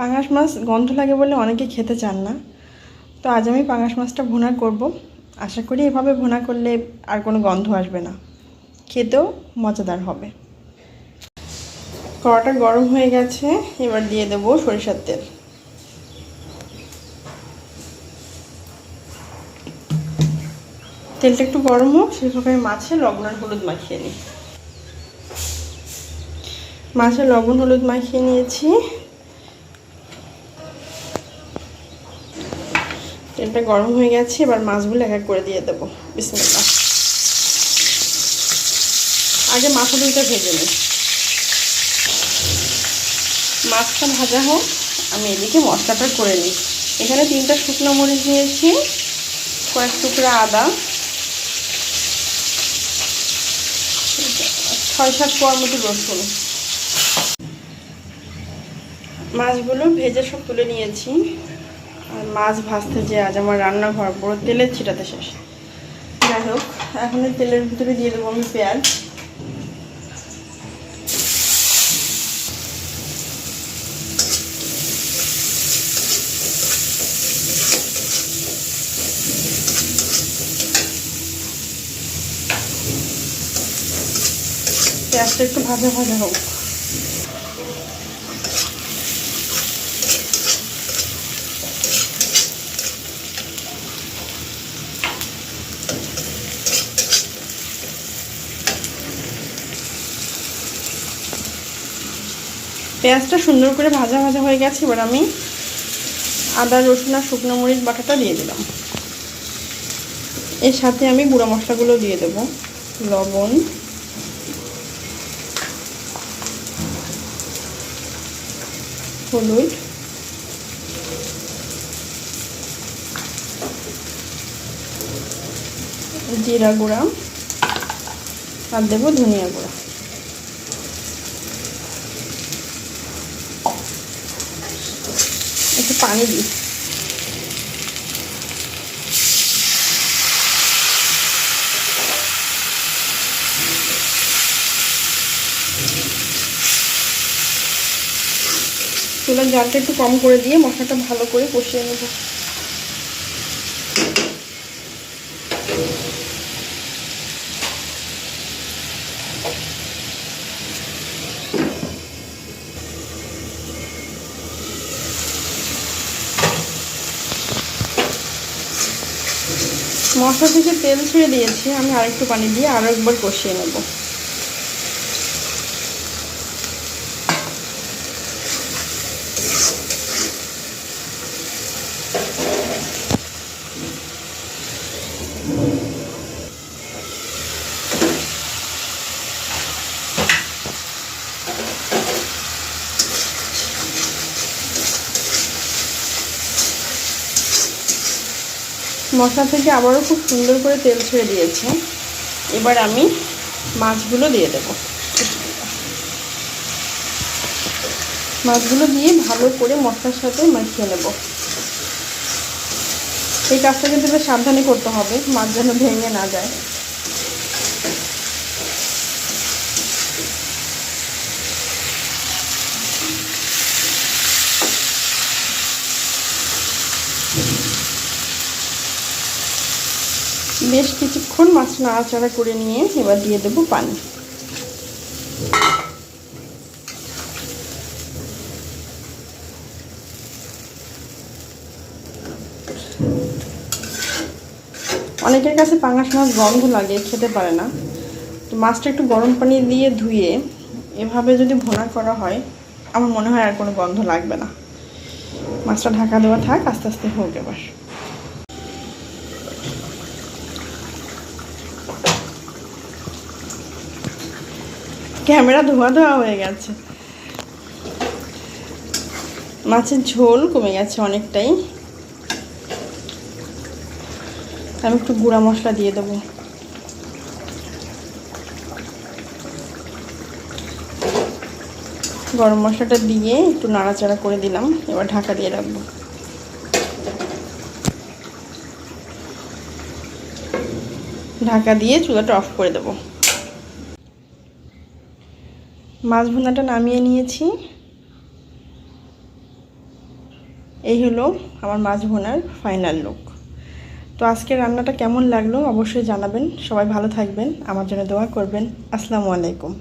পাঙাশ মাছ গন্ধ লাগে বলে অনেকে খেতে চান না। তো আজ আমি পাঙাশ মাছটা ভুনা করব। আশা করি এভাবে ভোনা করলে আর কোনো গন্ধ আসবে না। খেতেও মজাদার হবে। কড়াটা গরম হয়ে গেছে, এবার দিয়ে দেবো সরিষার তেল। তেলটা একটু গরম হোক সেভাবে আমি মাছে লবণ আর হলুদ মাখিয়ে নিই। মাছে লবণ, হলুদ মাখিয়ে নিয়েছি। তেলটা গরম হয়ে গেছে, এবার মাছগুলো এক এক করে দিয়ে দেবো। বিসমিল্লাহ। আগে মাথা দুইটা ভেজে নিই। মাছটা ভাজা হোক, আমি এদিকে মশলাটা করে নিই। এখানে তিনটা শুকনো মরিচ নিয়েছি, কয়েক টুকরা আদা। ছয় সাত কোয়ার মতো রসুন। মাছগুলো ভেজে সব তুলে নিয়েছি। মাছ ভাজতে যে আজ আমার রান্নাঘর, পুরো তেলের ছিটাতে শেষ। যাই হোক, এখন তেলের ভিতরে দিয়ে দেবো আমি পেঁয়াজ। পেঁয়াজটা একটু ভাজা ভাজা হোক। পেঁয়াজটা সুন্দর করে ভাজা ভাজা হয়ে গেছে, এবার আমি আদা, রসুন আর শুকনো মরিচ বাটাটা দিয়ে দিলাম। এর সাথে আমি গুঁড়ো মশলাগুলো দিয়ে দেব, লবণ। হলুদ। জিরা গুঁড়া। আর দেবো ধনিয়া গুঁড়া। একটু পানি দিই। চুলার জালটা একটু কম করে দিয়ে মশলাটা ভালো করে কষিয়ে নেব। মশলা থেকে তেল ছেড়ে দিয়েছি আমি আরেকটু পানি দিয়ে আরও একবার কষিয়ে নেব। মশলা থেকে আবারও খুব সুন্দর করে তেল ছেড়ে দিয়েছে। এবার আমি মাছগুলো দিয়ে দেব। মাছগুলো দিয়ে ভালো করে মশলার সাথে মাখিয়ে নেব। এই কাজটা কিন্তু সাবধানে করতে হবে, মাছ যেন ভেঙে না যায়। বেশ কিছুক্ষণ মাছ নাড়াচাড়া করে নিয়ে এবার দিয়ে দেবো পানি। অনেকের কাছে পাঙাশ মাছ গন্ধ লাগে, খেতে পারে না। তো মাছটা একটু গরম পানি দিয়ে ধুয়ে এভাবে যদি ভোনা করা হয়, আমার মনে হয় আর কোনো গন্ধ লাগবে না। মাছটা ঢাকা দেওয়া থাক, আস্তে আস্তে হোক এবার। ক্যামেরা ধোয়া ধোয়া হয়ে গেছে। মাছের ঝোল কমে গেছে অনেকটাই। আমি একটু গুঁড়া মশলা দিয়ে দেবো। গরম মশলাটা দিয়ে একটু নাড়াচাড়া করে দিলাম, এবার ঢাকা দিয়ে রাখব। ঢাকা দিয়ে চুলাটা অফ করে দেবো। মাছ ভুনাটা নামিয়ে নিয়েছি। এই হলো আমার মাছ ভোনার ফাইনাল লুক তো আজকে রান্নাটা কেমন লাগল অবশ্যই জানাবেন। সবাই ভালো থাকবেন, আমার জন্য দোয়া করবেন। আসসালামু আলাইকুম।